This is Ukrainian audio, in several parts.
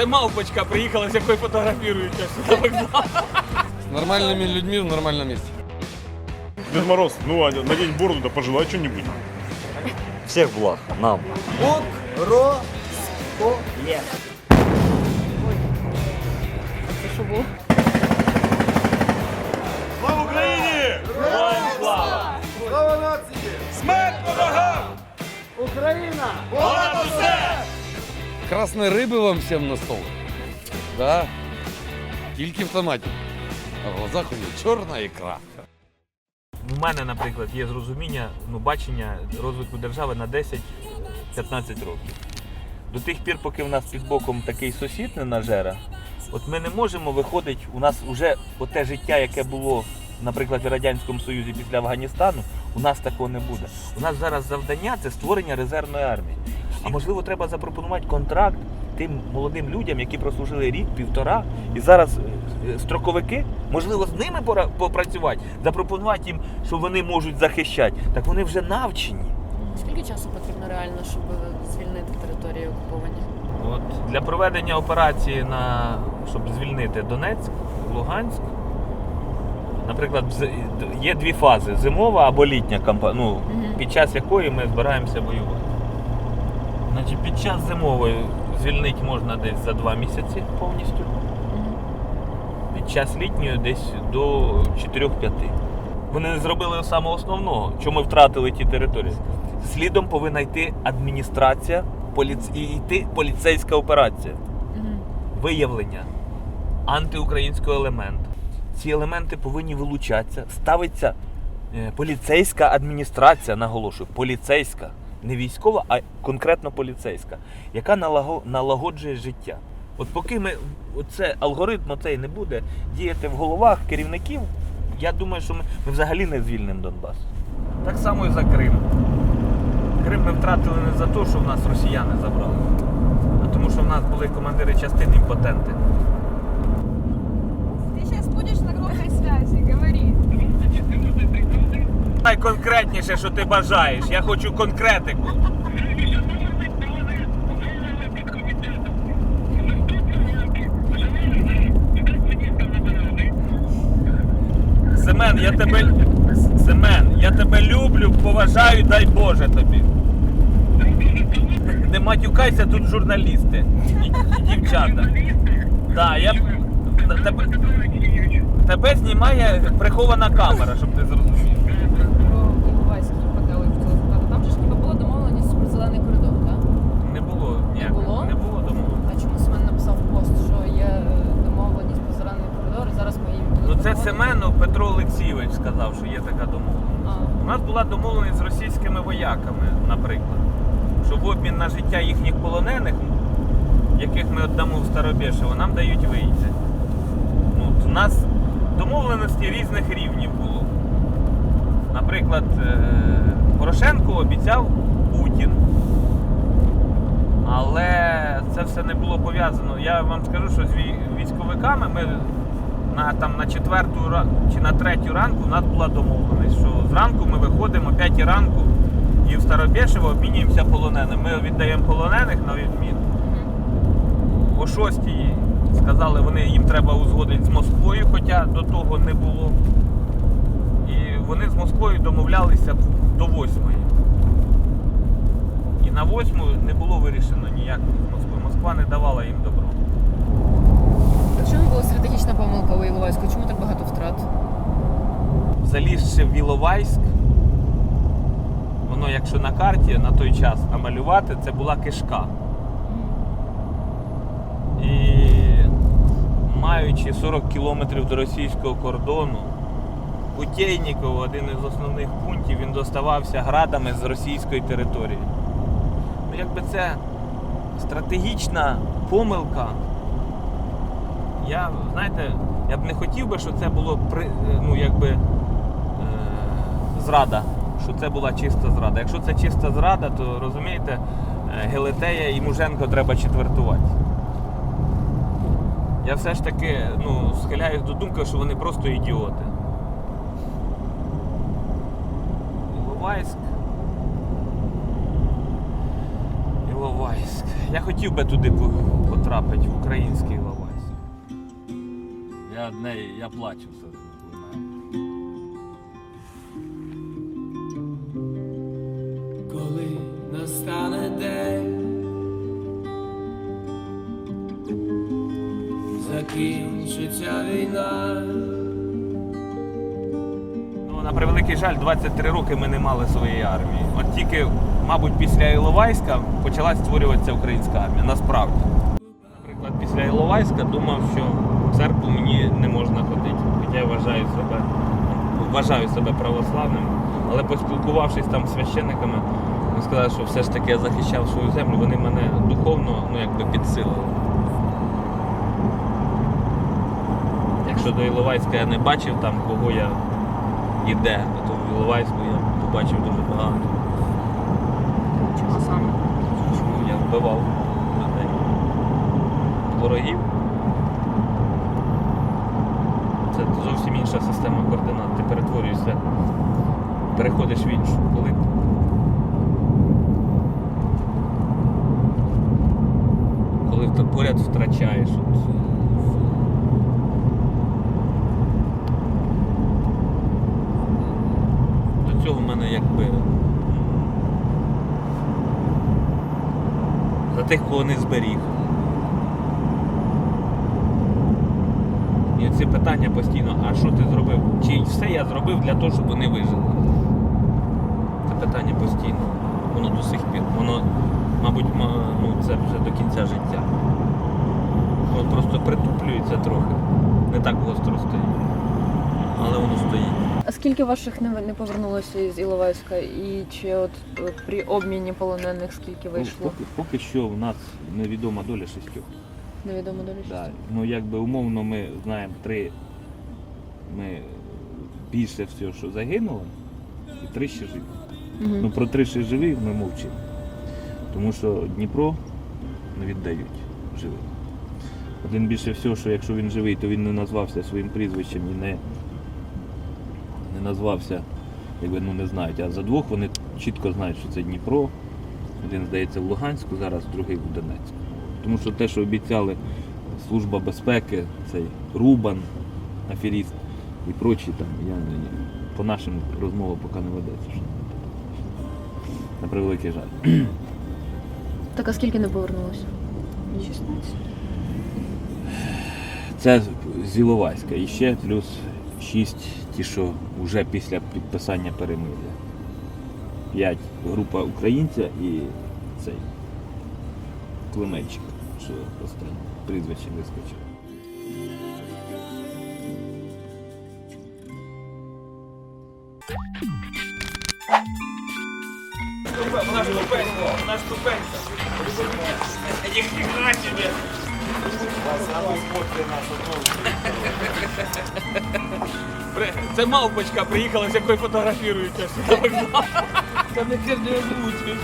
Це мавпочка приїхала, з якою фотографіруються сюди вокзал. С нормальными людьми в нормальном месте. Дед Мороз, ну а надень бороду, да пожелай что-нибудь. Всех благ нам. Слава Україні! Героям слава! Слава нації! Смерть ворогам! Україна! Понад усе! Красной рыбы вам всем на стол. Да. Тільки в томаті. А в глазах у нее черная икра. У мене, наприклад, є зрозуміння, ну, бачення розвитку держави на 10-15 років. До тих пір, поки в нас під боком такий сусід не нажера, от ми не можемо виходити, у нас вже те життя, яке було, наприклад, в Радянському Союзі після Афганістану, у нас такого не буде. У нас зараз завдання це створення резервної армії. А можливо, треба запропонувати контракт тим молодим людям, які прослужили рік, півтора, і зараз е, строковики, можливо, з ними пора- попрацювати, запропонувати їм, що вони можуть захищати. Так вони вже навчені. Скільки часу потрібно реально, щоб звільнити території окуповані? От для проведення операції на щоб звільнити Донецьк, Луганськ. Наприклад, є дві фази: зимова або літня кампанія, ну, під час якої ми збираємося воювати. Значить, під час зимової звільнити можна десь за два місяці повністю. Під час літньої десь до 4-5. Вони не зробили самого основного, що ми втратили ті території. Слідом повинна йти адміністрація поліц... і йти поліцейська операція. Виявлення антиукраїнського елементу. Ці елементи повинні вилучатися. Ставиться е, поліцейська адміністрація, наголошую, поліцейська, не військова, а конкретно поліцейська, яка налагоджує життя. От поки ми оце алгоритм оцей не буде діяти в головах керівників, я думаю, що ми, ми взагалі не звільнимо Донбас. Так само і за Крим. Крим ми втратили не за те, що в нас росіяни забрали, а тому, що в нас були командири частин імпотенти. Ты сейчас будешь на Найконкретніше, що ти бажаєш. Я хочу конкретику. Семен, я тебе. Семен, я тебе люблю, поважаю, дай Боже тобі. Не матюкайся, тут журналісти і, дівчата. Так, я тебе, тебе знімає прихована камера, щоб ти зрозумів. Про Іловайський подали в цього закладу. Там же ж ніби було домовленість про зелений коридор, так? Не було ніякого. було? Не було домовленості. А чому Семен написав пост, що є е, домовленість про зелений коридор, і зараз ми їм Ну це Семену Петро Олексійович сказав, що є така домовленість. У нас була домовленість з російськими вояками, наприклад, що в обмін на життя їхніх полонених, яких ми віддамо в Старобєшево, нам дають вийти. Ну, у нас домовленості різних рівнів було. Наприклад, е, Порошенко обіцяв Путін. Але це все не було пов'язано. Я вам скажу, що з військовиками ми на, там, на четверту чи на третю ранку у нас була домовленість, що зранку ми виходимо о 5 ранку і в Старобєшево обмінюємося полоненими. Ми віддаємо полонених на відміну. О 6 сказали, вони їм треба узгодити з Москвою, хоча до того не було. І вони з Москвою домовлялися до 8. І на 8 не було вирішено ніяк з Москвою. Москва не давала їм добро. Чому була стратегічна помилка у Іловайську? Чому так багато втрат? залізши в Іловайськ, воно, якщо на карті на той час намалювати, це була кишка. І маючи 40 кілометрів до російського кордону, Путєйніков, один із основних пунктів, він доставався градами з російської території. Ну, якби це стратегічна помилка. Я, знаєте, я б не хотів би, що це було при, ну, якби, е, зрада, що це була чиста зрада. Якщо це чиста зрада, то розумієте, е, Гелетея і Муженко треба четвертувати. я все ж таки ну, схиляюсь до думки, що вони просто ідіоти. Іловайськ. Іловайськ. Я хотів би туди потрапити, в український Я одне, я плачу все. коли настане день, закінчиться війна. Ну, на превеликий жаль, 23 роки ми не мали своєї армії. От тільки, мабуть, після Іловайська почала створюватися українська армія. Насправді. Наприклад, після Іловайська думав, що церкву мені не можна ходити. Хоча я вважаю себе, вважаю себе православним. Але поспілкувавшись там з священниками, вони сказали, що все ж таки я захищав свою землю, вони мене духовно ну, якби підсилили. Якщо до Іловайська я не бачив там, кого я і де, то в Іловайську я побачив дуже багато. Чого саме? Чому я вбивав людей. Ворогів. Це зовсім інша система координат. Ти перетворюєшся, переходиш в іншу. Коли коли поряд втрачаєш. От, до цього в мене якби за тих, кого не зберіг. І ці питання постійно, а що ти зробив? Чи все я зробив для того, щоб вони вижили? Це питання постійно. Воно до сих пір. Воно, мабуть, ну, це вже до кінця життя. Воно просто притуплюється трохи. Не так гостро стоїть. Але воно стоїть. А скільки ваших не, не повернулося із Іловайська? І чи от при обміні полонених скільки Ну, вийшло? поки, поки що в нас невідома доля шістьох. Невідомо Да. щастя. Ну якби умовно ми знаємо три. Ми більше всього, що загинуло, і три ще живі. Мгм. Ну про три ще живі ми мовчимо. Тому що Дніпро не віддають живим. Один більше всього, що якщо він живий, то він не назвався своїм прізвищем і не, не назвався, якби ну не знають. А за двох вони чітко знають, що це Дніпро. Один, здається, в Луганську, зараз другий в Донецьку. Тому що те, що обіцяли Служба безпеки, цей Рубан, аферіст і прочі там, я не, по нашим розмова поки не ведеться. Що. На превеликий жаль. Так а скільки не повернулося? 16. Це з Іловайська. І ще плюс 6 ті, що вже після підписання перемир'я. 5 група українця і цей Клименчик, що останнє прізвище вискочив. Вона ступенька, вона ступенька. Їх ніхрена себе. Це мавпочка приїхала, з якою фотографіруються. Це не кожен озвучує.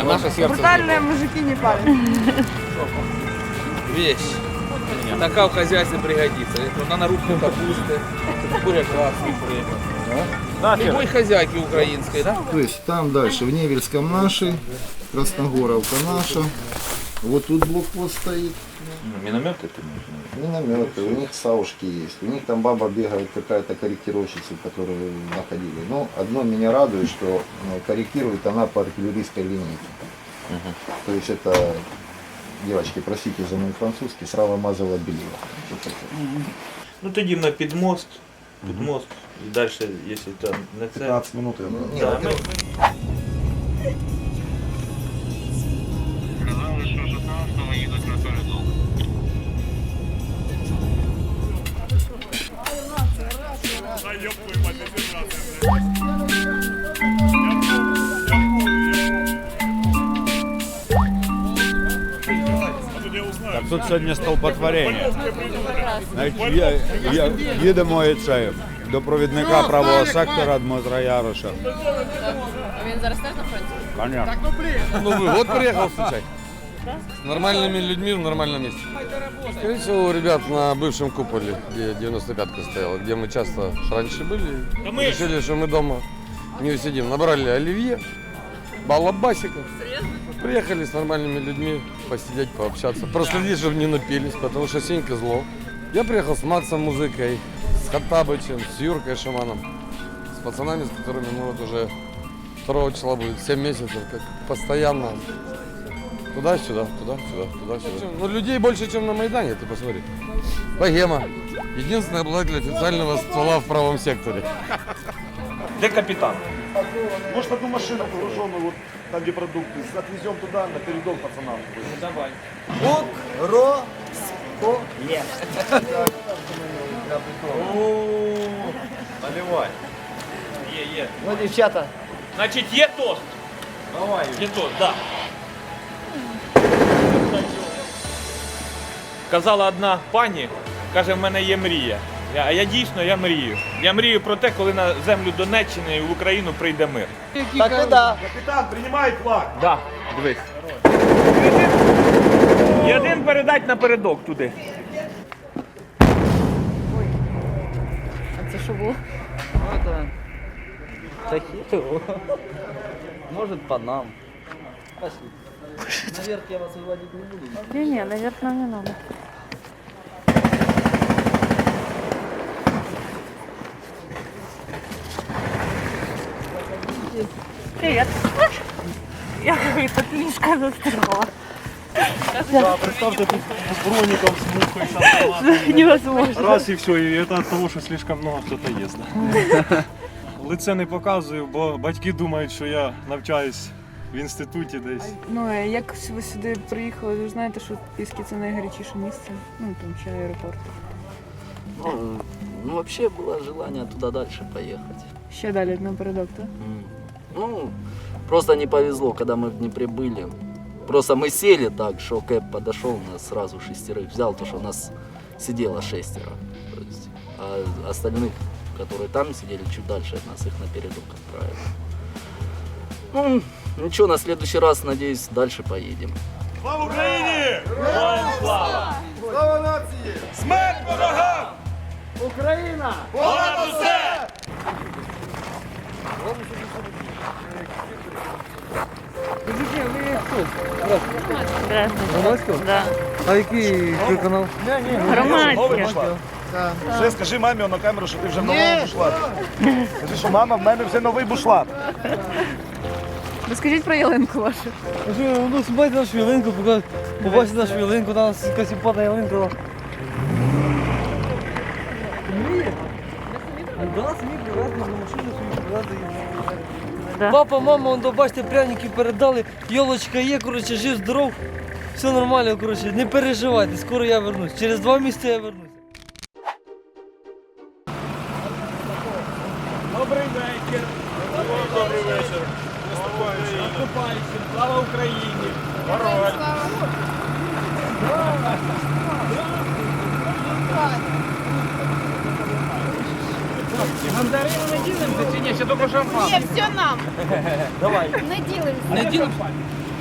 А наше сердце Брутальные мужики не палят. вещь. Така в хозяйстве пригодится. Она на рубку капусты, буряк красный приехал. Любой хозяйки украинской, да? То есть там дальше, в Невельском наши, Красногоровка наша. Вот тут блокпост стоит, Міномети ти минометы, у них саушки есть. У них там баба бегает какая-то корректировщица, которую находили. Но одно меня радует, что ну, корректирует она по артиллерийской линейке. То есть это, девочки, простите за мой французский, сразу мазала белила. Вот так вот. Ну тоді ми під мост, під мост. І далі, якщо там не це. 15 минут я брал. Да, ми... А А тут я. Сьогодні столпотворення. Значить, є, є, їдемо і це, до провідника правого сектора Дмитра Яроша. Він зараз теж на фронті? Понятно. Новый год приехал встречать. С нормальными людьми в нормальном месте. Скорее всего, у ребят на бывшем куполе, где 95-ка стояла, где мы часто раньше были, решили, что мы дома не усидим. Набрали оливье, балабасиков. Приехали с нормальными людьми посидеть, пообщаться. Проследить, чтобы не напились, потому что Сенька зло. Я приехал с Максом Музыкой, с Хаттабычем, с Юркой Шаманом, с пацанами, с которыми мы вот уже 2 числа будет 7 месяцев, как постоянно Туда-сюда, туда-сюда, туда-сюда. Ну, людей больше, чем на Майдане, ты посмотри. Богема. Единственный обладатель официального ствола в правом секторе. Де капітан? Может, одну машину груженную, вот там, где продукты, отвезем туда, на передок пацанам. Давай. Наливай. Є, є. Ну, дівчата. Значить, є тост. Давай. Є тост, так. Да. Казала одна пані, каже, в мене є мрія. А я дійсно я мрію. Я мрію про те, коли на землю Донеччини і в Україну прийде мир. Так і да. Капитан, принимает флаг. Да, дивись. І один передать напередок туди. А це що було? Это... Тахиру. Может, по нам. Пошли. Наверх я вас выводить не буду. Ні, ні, наверх нам не надо. Привет. Я тут мишка застряла. Да, представьте, тут с броником, с мухой, с автоматом. Невозможно. Раз і все, і это от того, що слишком много їсть. Лице не показую, бо батьки думають, що я навчаюсь в інституті десь. Ну, а як ви сюди приїхали, ви ж знаєте, що Піски це найгарячіше місце. Ну, там ще аеропорт. Ну, ну, вообще было желание туда дальше поехать. Ще далі напередок, так? М. Ну, просто не повезло, когда мы в Днепре были. Просто мы сели так, что Кэп подошел, нас сразу шестерых взял, то что у нас сидело шестеро. То есть, а остальных, которые там сидели чуть дальше от нас, их на передок отправили. Ну, ничего, на следующий раз, надеюсь, дальше поедем. Слава Україні! Да. А який канал? Громадське. Вже скажи мамі на камеру, що ти вже в новому бушлаті. Скажи, що мама, в мене вже новий бушлат. Розкажіть про ялинку вашу. Ну, смайте нашу ялинку, побачите нашу ялинку, там якась симпатна ялинка. Папа, мама, он, бачите, пряники передали, йолочка є, коротше, жив, здоров, все нормально, коротше, не переживайте, скоро я вернусь. Через два місяці я вернусь. Добрий вечір. Добрий вечір. Наступаючим. Слава Україні. Мандарини не ділимося чи ні? Ще тільки шампан. Ні, все нам. Давай. Не ділимося. Не ділимося?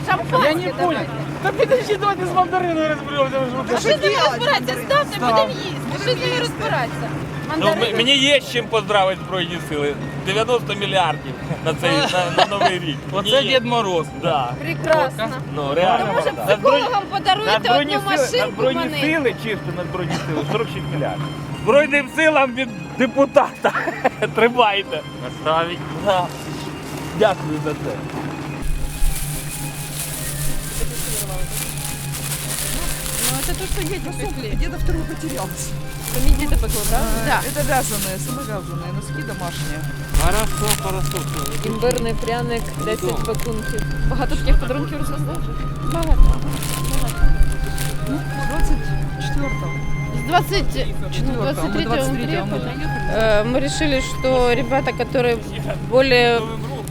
Шампанське давайте. Та підожди, давайте з мандариною розберемося. Що з ними розбиратися? Ставте, будемо їсти. Що з ними розбиратися? Ну, м- мені є з чим поздравити Збройні сили. 90 мільярдів на цей на, на новий рік. Оце Дід Мороз. Да. Прекрасно. Ну, реально. Може, На збройні- психологам на подаруєте збройні одну сили, на машинку збройні мене. сили, чисто на збройні сили, 46 мільярдів. Збройним силам від депутата. Тримайте. Наставить. Да. Дякую за це. Ну, это то, что пекли. Где-то второй потерялся. Самі діти пекли, так? Да. Это вязаные, самовязаные носки домашние. Імбирний пряник, 10 пакунків. Багато таких подарунків розвезли? Багато. 24-го. С 20, 23-го. Мы 23-го мы Э, мы решили, что ребята, которые более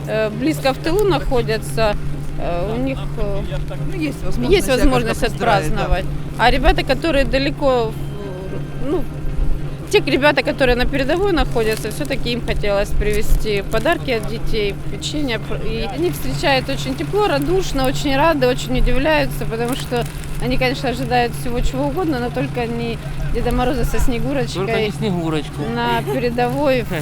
э, близко в тылу находятся, э, у них э, Ну, есть возможность. есть возможность всяко поздравить, да. отпраздновать. А ребята, которые далеко, в- ну, Те ребята, которые на передовой находятся, все-таки им хотелось привезти подарки от детей, печенье. И они встречают очень тепло, радушно, очень рады, очень удивляются, потому что они, конечно, ожидают всего чего угодно, но только не Деда Мороза со Снегурочкой. Только не Снегурочку. На передовой.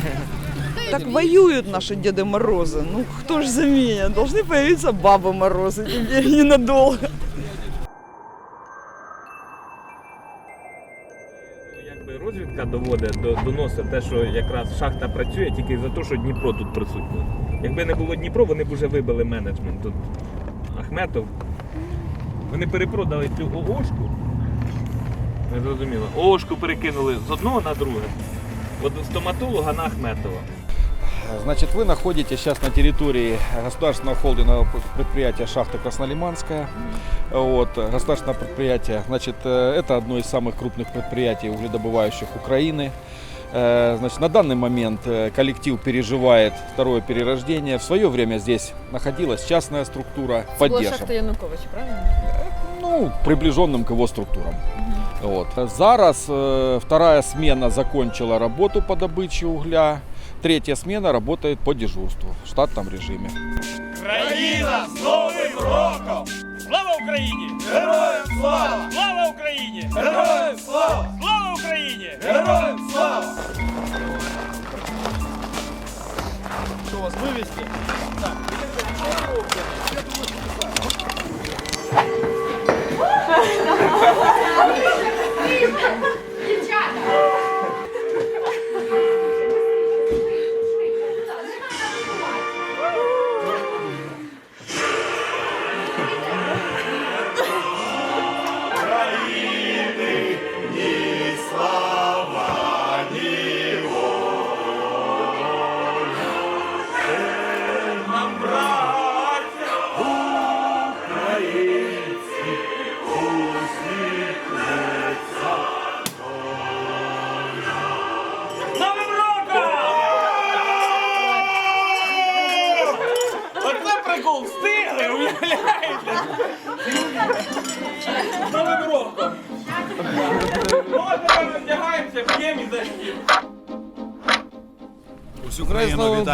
Так воюют наши Деды Морозы. Ну, кто ж заменит? Должны появиться Бабы Морозы теперь ненадолго. Доводить, до, доносить те, що якраз шахта працює тільки за те, що Дніпро тут присутній. Якби не було Дніпро, вони б вже вибили менеджмент. Тут Ахметов. Вони перепродали цю ООшку. Не зрозуміло. ООшку перекинули з одного на друге. От стоматолога на Ахметова. Значит, вы находитесь сейчас на территории государственного холдингового предприятия «Шахта Краснолиманская». Вот, государственное предприятие, значит, э, это одно из самых крупных предприятий угледобывающих Украины. Э, Значит, на данный момент э, коллектив переживает второе перерождение. В свое время здесь находилась частная структура поддержки. Януковича, правильно? ну, приближенным к его структурам. Вот. Зараз вторая смена закончила работу по добыче угля, третья смена работает по дежурству в штатном режиме. Країна з Новим роком! Слава Україні! Героям слава! Слава Україні! Героям слава! Слава Україні! Героям слава! Що вас вивезти? Новим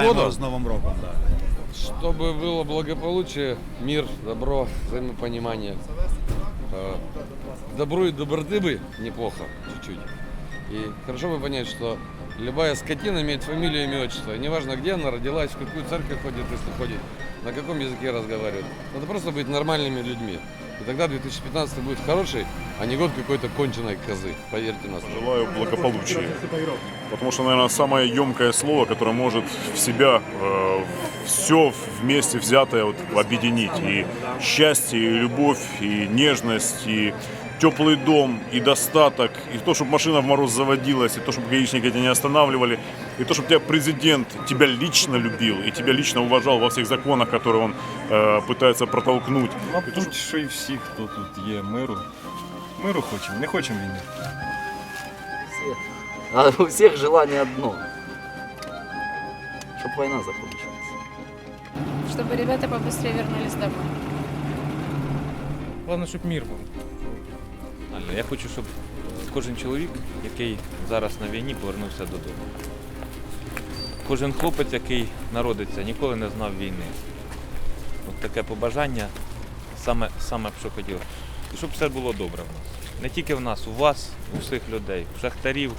вітаємо годом. з Новим роком. Да. Чтобы было благополучие, мир, добро, взаимопонимание. Э, Добру и доброты бы неплохо, чуть-чуть. И хорошо бы понять, что любая скотина имеет фамилию, имя, отчество. И неважно, где она родилась, в какую церковь ходит, если ходит, на каком языке разговаривает. Надо просто быть нормальными людьми. И тогда 2015 будет хороший, а не год какой-то конченой козы. Поверьте на слово. Желаю благополучия. Потому что, наверное, самое емкое слово, которое может в себя все вместе взятое вот, объединить. И счастье, и любовь, и нежность, и теплый дом, и достаток, и то, чтобы машина в мороз заводилась, и то, чтобы гаишники тебя не останавливали, и то, чтобы тебя президент тебя лично любил, и тебя лично уважал во всех законах, которые он э, пытается протолкнуть. Мабуть, що і всі, хто тут є, миру. Миру хочемо, не хочемо війни. Все. А у всех желание одно. Чтобы война закончилась. Чтобы ребята побыстрее вернулись домой. Головне, щоб мір був. Реально, Я хочу, щоб кожен чоловік, який зараз на війні, повернувся додому. Кожен хлопець, який народиться, ніколи не знав війни. От таке побажання, саме, саме б що хотів. Щоб все було добре в нас. Не тільки в нас, у вас, у всіх людей, у шахтарів.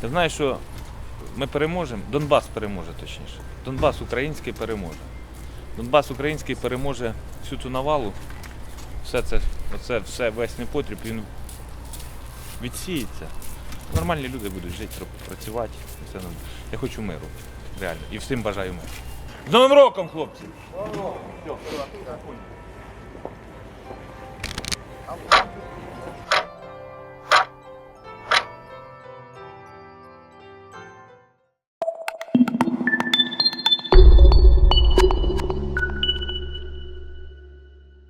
Ти знаєш, що ми переможемо, Донбас переможе точніше. Донбас український переможе. Донбас український переможе всю цю навалу, все це, оце, все, весь непотріб, він відсіється. Нормальні люди будуть жити, працювати. Я хочу миру. Реально. І всім бажаю миру. З Новим роком, хлопці!